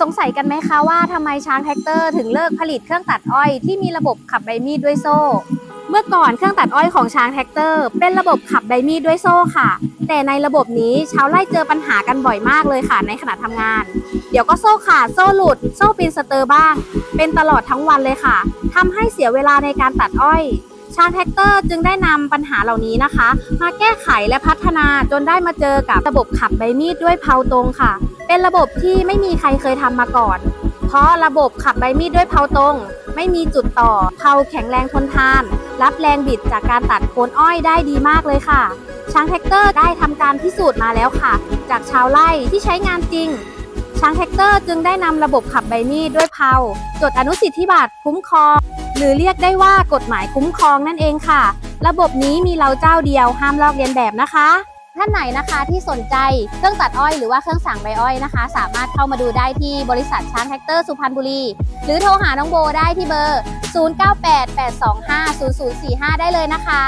สงสัยกันไหมคะว่าทำไมช้างแท็กเตอร์ถึงเลิกผลิตเครื่องตัดอ้อยที่มีระบบขับใบมีดด้วยโซ่ เมื่อก่อนเครื่องตัดอ้อยของช้างแท็กเตอร์ เป็นระบบขับใบมีดด้วยโซ่ค่ะ แต่ในระบบนี้ชาวไร่เจอปัญหากันบ่อยมากเลยค่ะในขณะทำงาน เดี๋ยวก็โซ่ขาดโซ่หลุด โซ่ปีนสเตอร์บ้าง เป็นตลอดทั้งวันเลยค่ะทำให้เสียเวลาในการตัดอ้อยช้างแท็กเตอร์จึงได้นำปัญหาเหล่านี้นะคะ มาแก้ไขและพัฒนาจนได้มาเจอกับระบบขับใบมีดด้วยเพลาตรงค่ะ เป็นระบบที่ไม่มีใครเคยทำมาก่อน เพราะระบบขับใบมีดด้วยเพลาตรง ไม่มีจุดต่อ เพลาแข็งแรงทนทาน รับแรงบิดจากการตัดโคนอ้อยได้ดีมากเลยค่ะ ช้างแท็กเตอร์ได้ทำการพิสูจน์มาแล้วค่ะ จากชาวไร่ที่ใช้งานจริง ช้างแท็กเตอร์จึงได้นำระบบขับใบมีดด้วยเพลาจดอนุสิทธิบัตรคุ้มครอง หรือเรียกได้ว่ากฎหมายคุ้มครองนั่นเองค่ะ ระบบนี้มีเราเจ้าเดียวห้ามลอกเลียนแบบนะคะ ท่านไหนนะคะที่สนใจเครื่องตัดอ้อยหรือว่าเครื่องสั่งใบอ้อยนะคะ สามารถเข้ามาดูได้ที่บริษัทช้างแท็กเตอร์สุพรรณบุรี หรือโทรหาน้องโบได้ที่เบอร์ 0988250045 ได้เลยนะคะ